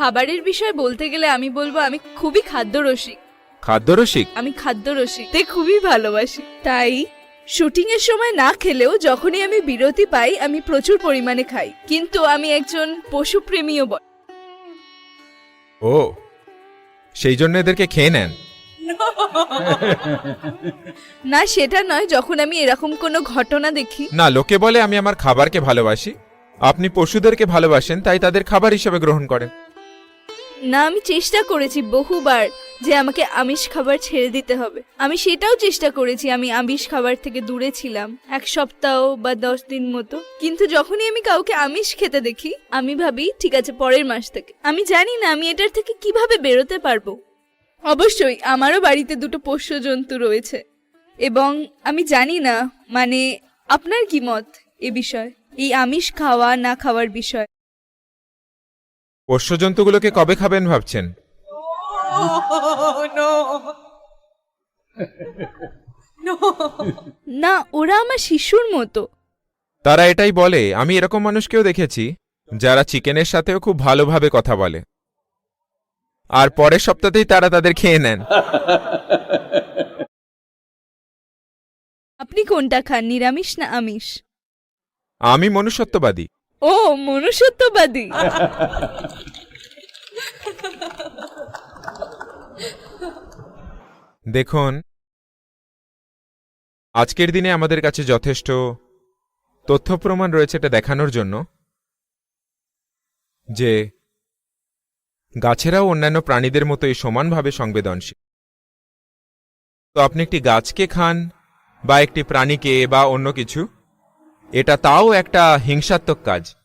খাবারের বিষয়ে বলতে গেলে আমি বলব আমি খুবই খাদ্যরসিক। খাদ্যরসিক? আমি খাদ্যরসিক। তে খুবই ভালোবাসি। তাই শুটিং এর সময় না খেলেও যখনই আমি বিরতি পাই আমি প্রচুর পরিমাণে খাই। কিন্তু আমি একজন পশুপ্রেমীও বল ও সেই জন্য এদেরকে খেয়ে নেন? না সেটা নয় যখন আমি এরকম কোনো ঘটনা দেখি। না লোকে বলে আমি আমার খাবারকে ভালোবাসি। আপনি পশুদেরকে ভালোবাসেন তাই তাদের খাবার হিসেবে গ্রহণ করেন। না, আমি চেষ্টা করেছি বহুবার যে আমাকে আমিষ খাবার ছেড়ে দিতে হবে। আমি সেটাও চেষ্টা করেছি, আমি আমিষ খাবার থেকে দূরে ছিলাম, এক সপ্তাহ বা দশ দিন মতো। কিন্তু যখনই আমি কাউকে আমিষ খেতে দেখি, আমি ভাবি, ঠিক আছে, পরের মাস থেকে। আমি জানি না, আমি এটার থেকে কীভাবে বেরোতে পারব। অবশ্যই, আমারও বাড়িতে দুটো পোষ্য জন্তু রয়েছে। এবং আমি জানি না মানে আপনার কি মত এ বিষয়? এই আমিষ খাওয়া, না খাওয়ার বিষয়? পোষ্য জন্তুগুলোকে কবে খাবেন ভাবছেন? না ওরা আমার শিশুর মতো। তারা এটাই বলে আমি এরকম মানুষকেও দেখেছি যারা চিকেনের সাথেও খুব ভালোভাবে কথা বলে। আর পরের সপ্তাহতেই তারা তাদের খেয়ে নেন। আপনি কোনটা খান নিরামিষ না আমিষ? আমি মনুষ্যত্ববাদী। ও, মনুষ্যত্ববাদী। দেখুন, আজকের দিনে আমাদের কাছে যথেষ্ট তথ্য প্রমাণ রয়েছে এটা দেখানোর জন্য যে গাছেরাও অন্যান্য প্রাণীদের মতোই সমানভাবে সংবেদনশীল। তো আপনি একটি গাছকে খান বা একটি প্রাণীকে বা অন্য কিছু এটা তাও একটা হিংসাত্মক কাজ।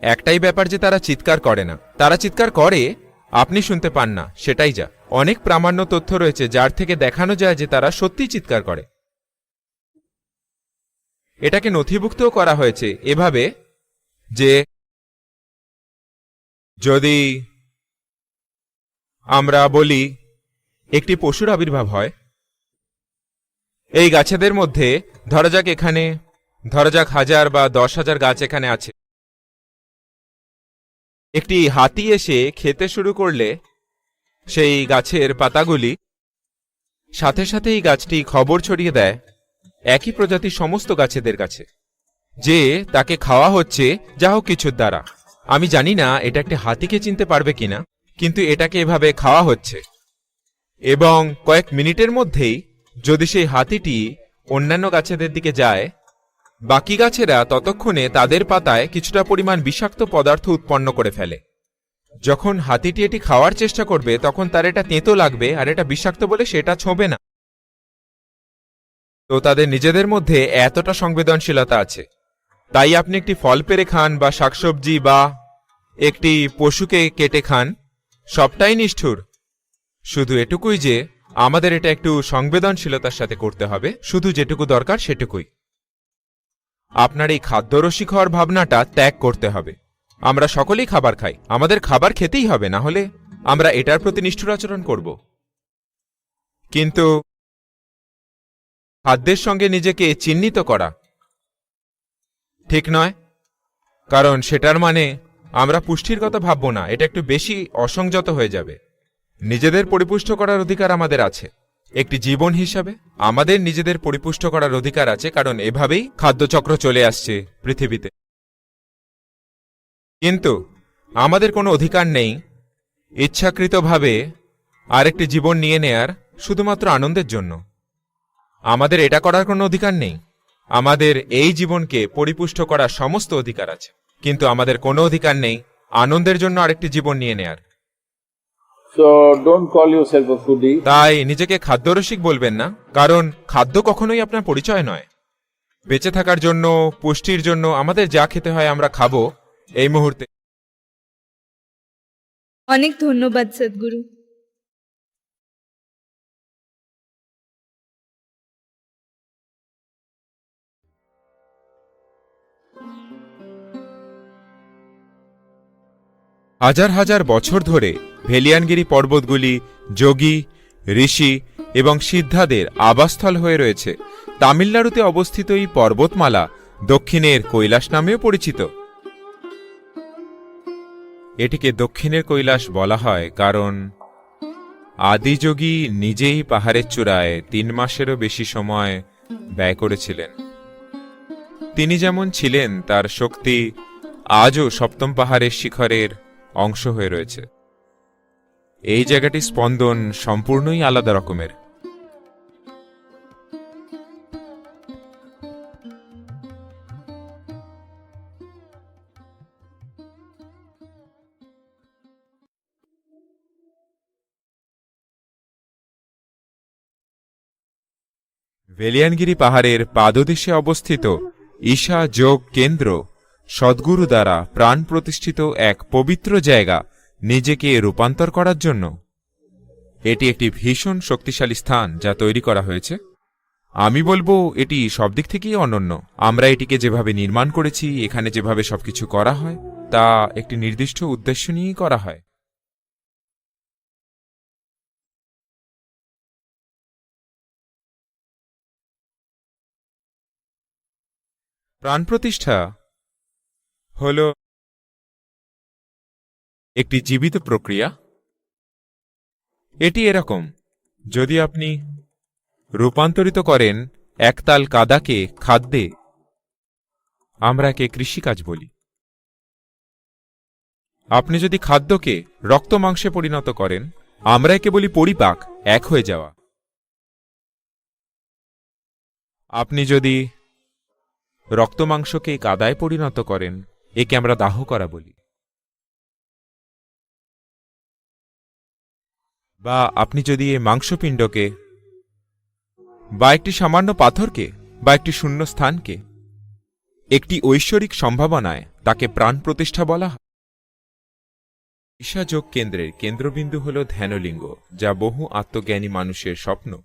একটাই ব্যাপার যে তারা চিৎকার করে না। তারা চিৎকার করে, আপনি শুনতে পান না, সেটাই যা। অনেক প্রামাণ্য তথ্য রয়েছে যার থেকে দেখানো যায় যে তারা সত্যি চিৎকার করে। এটাকে নথিভুক্তও করা হয়েছে এভাবে যে যদি আমরা বলি, একটি পশুর আবির্ভাব হয় এই গাছেদের মধ্যে ধরা যাক এখানে, ধরা যাক হাজার বা দশ হাজার গাছ এখানে আছে। একটি হাতি এসে খেতে শুরু করলে সেই গাছের পাতাগুলি সাথে সাথে এই গাছটি খবর ছড়িয়ে দেয় একই প্রজাতির সমস্ত গাছেদের কাছে, যে তাকে খাওয়া হচ্ছে যা হোক কিছুর দ্বারা। আমি জানি না এটা একটি হাতিকে চিনতে পারবে কিনা, কিন্তু এটাকে এভাবে খাওয়া হচ্ছে। এবং কয়েক মিনিটের মধ্যেই যদি সেই হাতিটি অন্যান্য গাছেদের দিকে যায়, বাকি গাছেরা ততক্ষণে তাদের পাতায় কিছুটা পরিমাণ বিষাক্ত পদার্থ উৎপন্ন করে ফেলে। যখন হাতিটি এটি খাওয়ার চেষ্টা করবে, তখন তার এটা তেঁতো লাগবে আর এটা বিষাক্ত বলে সেটা ছোঁবে না। তো তাদের নিজেদের মধ্যে এতটা সংবেদনশীলতা আছে। তাই আপনি একটি ফল পেরে খান বা শাকসবজি বা একটি পশুকে কেটে খান, সবটাই নিষ্ঠুর। শুধু এটুকুই যে আমাদের এটা একটু সংবেদনশীলতার সাথে করতে হবে। শুধু যেটুকু দরকার সেটুকুই। আপনার এই খাদ্যরসিক হওয়ার ভাবনাটা ত্যাগ করতে হবে। আমরা সকলেই খাবার খাই। আমাদের খাবার খেতেই হবে, না হলে আমরা এটার প্রতি নিষ্ঠুর আচরণ করব। কিন্তু খাদ্যের সঙ্গে নিজেকে চিহ্নিত করা ঠিক নয়। কারণ সেটার মানে আমরা পুষ্টির কথা ভাবব না। এটা একটু বেশি অসংযত হয়ে যাবে। নিজেদের পরিপুষ্ট করার অধিকার আমাদের আছে। একটি জীবন হিসাবে আমাদের নিজেদের পরিপুষ্ট করার অধিকার আছে, কারণ এভাবেই খাদ্যচক্র চলে আসছে পৃথিবীতে। কিন্তু আমাদের কোনো অধিকার নেই। ইচ্ছাকৃতভাবে আরেকটি জীবন নিয়ে নেয়ার শুধুমাত্র আনন্দের জন্য। আমাদের এটা করার কোনো অধিকার নেই। আমাদের এই জীবনকে পরিপুষ্ট করার সমস্ত অধিকার আছে। কিন্তু আমাদের কোনো অধিকার নেই আনন্দের জন্য আরেকটি জীবন নিয়ে নেয়ার। তাই নিজেকে খাদ্যরসিক বলবেন না কারণ খাদ্য কখনোই আপনার পরিচয় নয়। বেঁচে থাকার জন্য পুষ্টির জন্য আমাদের যা খেতে হয় আমরা খাব এই মুহূর্তে। অনেক ধন্যবাদ সদ্গুরু। হাজার হাজার বছর ধরে ভেলিয়ানগিরি পর্বতগুলি যোগী, ঋষি এবং সিদ্ধাদের আবাসস্থল হয়ে রয়েছে। তামিলনাড়ুতে অবস্থিত এই পর্বতমালা দক্ষিণের কৈলাস নামেও পরিচিত। এটিকে দক্ষিণের কৈলাস বলা হয় কারণ আদিযোগী নিজেই পাহাড়ের চূড়ায় তিন মাসেরও বেশি সময় ব্যয় করেছিলেন। তিনি যেমন ছিলেন, তার শক্তি আজও সপ্তম পাহাড়ের শিখরের অংশ হয়ে রয়েছে। এই জায়গাটির স্পন্দন সম্পূর্ণই আলাদা রকমের। ভেলিয়ানগিরি পাহাড়ের পাদদেশে অবস্থিত ঈশা যোগ কেন্দ্র সদ্গুরু দ্বারা প্রাণ প্রতিষ্ঠিত এক পবিত্র জায়গা নিজেকে রূপান্তর করার জন্য। এটি একটি ভীষণ শক্তিশালী স্থান যা তৈরি করা হয়েছে। আমি বলব, এটি সব দিক থেকেই অনন্য। আমরা এটিকে যেভাবে নির্মাণ করেছি, এখানে যেভাবে সবকিছু করা হয়, তা একটি নির্দিষ্ট উদ্দেশ্য নিয়েই করা হয়। প্রাণ প্রতিষ্ঠা হল একটি জীবিত প্রক্রিয়া। এটি এরকম, যদি আপনি রূপান্তরিত করেন একতাল কাদাকে খাদ্যে, আমরা একে কৃষিকাজ বলি। আপনি যদি খাদ্যকে রক্ত মাংসে পরিণত করেন, আমরা একে বলি পরিপাক, এক হয়ে যাওয়া। আপনি যদি রক্তমাংসকে কাদায় পরিণত করেন একে আমরা দাহ করা বলি। বা আপনি যদি এই মাংসপিণ্ডকে বা একটি সামান্য পাথরকে বা একটি শূন্য স্থানকে একটি ঐশ্বরিক সম্ভাবনায় তাকে প্রাণ প্রতিষ্ঠা বলা হয়। ঈশাযোগ কেন্দ্রের কেন্দ্রবিন্দু হল ধ্যানলিঙ্গ, যা বহু আত্মজ্ঞানী মানুষের স্বপ্ন।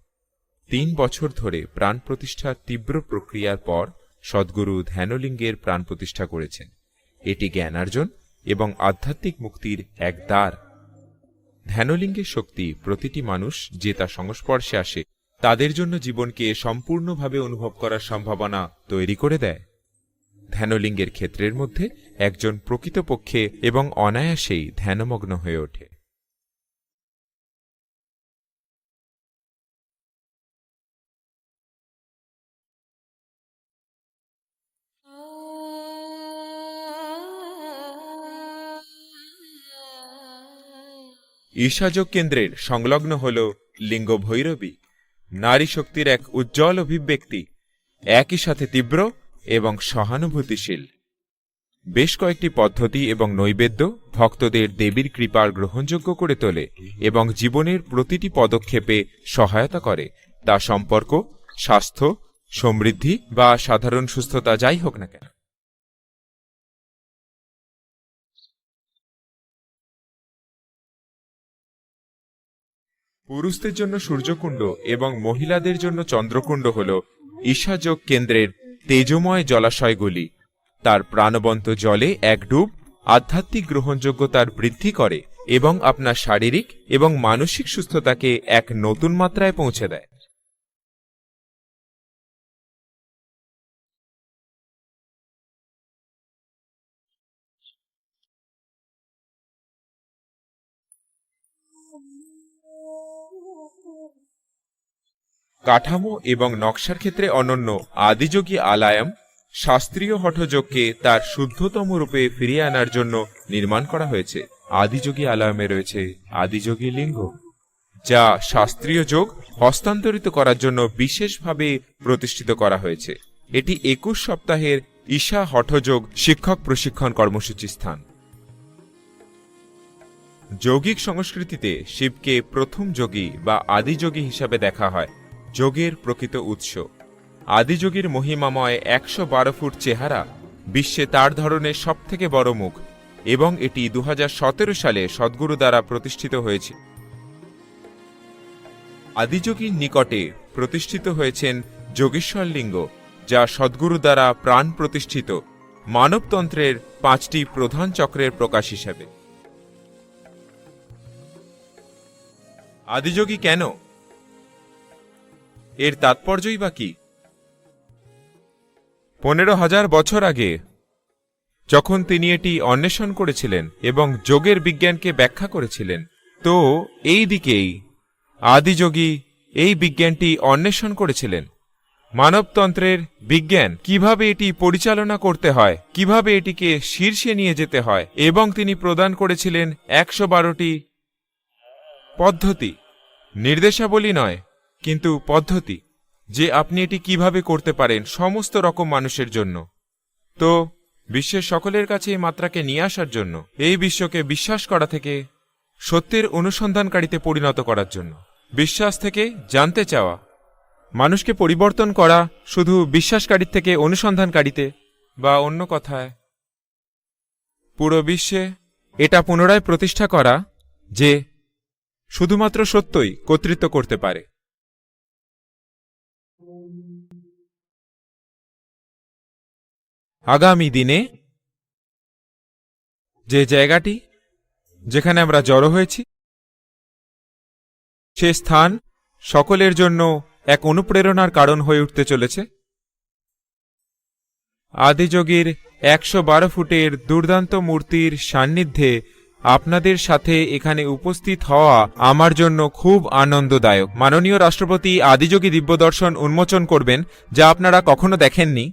তিন বছর ধরে প্রাণ প্রতিষ্ঠার তীব্র প্রক্রিয়ার পর সদ্গুরু ধ্যানলিঙ্গের প্রাণ প্রতিষ্ঠা করেছেন। এটি জ্ঞানার্জন এবং আধ্যাত্মিক মুক্তির এক দ্বার। ধ্যানলিঙ্গের শক্তি প্রতিটি মানুষ যে তার সংস্পর্শে আসে, তাদের জন্য জীবনকে সম্পূর্ণভাবে অনুভব করার সম্ভাবনা তৈরি করে দেয়। ধ্যানলিঙ্গের ক্ষেত্রের মধ্যে একজন প্রকৃতপক্ষে এবং অনায়াসেই ধ্যানমগ্ন হয়ে ওঠে। ঈশাযোগ কেন্দ্রের সংলগ্ন হল লিঙ্গ ভৈরবী নারী শক্তির এক উজ্জ্বল অভিব্যক্তি, একই সাথে তীব্র এবং সহানুভূতিশীল। বেশ কয়েকটি পদ্ধতি এবং নৈবেদ্য ভক্তদের দেবীর কৃপার গ্রহণযোগ্য করে তোলে এবং জীবনের প্রতিটি পদক্ষেপে সহায়তা করে। তা সম্পর্ক, স্বাস্থ্য, সমৃদ্ধি বা সাধারণ সুস্থতা যাই হোক না কেন। পুরুষদের জন্য সূর্যকুণ্ড এবং মহিলাদের জন্য চন্দ্রকুণ্ড হল ঈশাযোগ কেন্দ্রের তেজময় জলাশয়গুলি। তার প্রাণবন্ত জলে এক ডুব আধ্যাত্মিক গ্রহণযোগ্যতার বৃদ্ধি করে এবং আপনার শারীরিক এবং মানসিক সুস্থতাকে এক নতুন মাত্রায় পৌঁছে দেয়। কাঠামো এবং নকশার ক্ষেত্রে অনন্য আদিযোগী আলায়াম শাস্ত্রীয় হঠযোগকে তার শুদ্ধতম রূপে ফিরিয়ে আনার জন্য নির্মাণ করা হয়েছে। আদিযোগী আলায়ামে রয়েছে আদিযোগী লিঙ্গ, যা শাস্ত্রীয় যোগ হস্তান্তরিত করার জন্য বিশেষভাবে প্রতিষ্ঠিত করা হয়েছে। এটি একুশ সপ্তাহের ঈশা হঠযোগ শিক্ষক প্রশিক্ষণ কর্মসূচি স্থান। যৌগিক সংস্কৃতিতে শিবকে প্রথম যোগী বা আদিযোগী হিসাবে দেখা হয়। যোগের প্রকৃত উৎস। আদিযোগীর মহিমাময় একশো বারো ফুট চেহারা বিশ্বে তার ধরনের সবথেকে বড় মুখ এবং এটি দু হাজার সতেরো সালে সদ্গুরু দ্বারা প্রতিষ্ঠিত হয়েছে। আদিযোগীর নিকটে প্রতিষ্ঠিত হয়েছেন যোগেশ্বর লিঙ্গ, যা সদ্গুরু দ্বারা প্রাণ প্রতিষ্ঠিত, মানবতন্ত্রের পাঁচটি প্রধান চক্রের প্রকাশ হিসাবে। আদিযোগী কেন? এর তাৎপর্যই বা কি? পনেরো হাজার বছর আগে, যখন তিনি এটি অন্বেষণ করেছিলেন এবং যোগের বিজ্ঞানকে ব্যাখ্যা করেছিলেন, তো এই দিকেই আদিযোগী এই বিজ্ঞানটি অন্বেষণ করেছিলেন। মানবতন্ত্রের বিজ্ঞান, কীভাবে এটি পরিচালনা করতে হয়, কীভাবে এটিকে শীর্ষে নিয়ে যেতে হয়, এবং তিনি প্রদান করেছিলেন একশো বারোটি পদ্ধতি। নির্দেশাবলী নয় কিন্তু পদ্ধতি, যে আপনি এটি কীভাবে করতে পারেন সমস্ত রকম মানুষের জন্য। তো, বিশ্বের সকলের কাছে এই মাত্রাকে নিয়ে আসার জন্য, এই বিশ্বকে বিশ্বাস করা থেকে, সত্যের অনুসন্ধানকারীতে পরিণত করার জন্য। বিশ্বাস থেকে জানতে চাওয়া, মানুষকে পরিবর্তন করা শুধু বিশ্বাসকারীর থেকে অনুসন্ধানকারীতে বা অন্য কথায়। পুরো বিশ্বে এটা পুনরায় প্রতিষ্ঠা করা যে, শুধুমাত্র সত্যই কর্তৃত্ব করতে পারে। আগামী দিনে যে জায়গাটি যেখানে আমরা জড়ো হয়েছি, সে স্থান সকলের জন্য এক অনুপ্রেরণার কারণ হয়ে উঠতে চলেছে। আদিযোগীর একশো বারো ফুটের দুর্দান্ত মূর্তির সান্নিধ্যে আপনাদের সাথে এখানে উপস্থিত হওয়া আমার জন্য খুব আনন্দদায়ক। মাননীয় রাষ্ট্রপতি আদিযোগী দিব্যদর্শন উন্মোচন করবেন, যা আপনারা কখনো দেখেননি।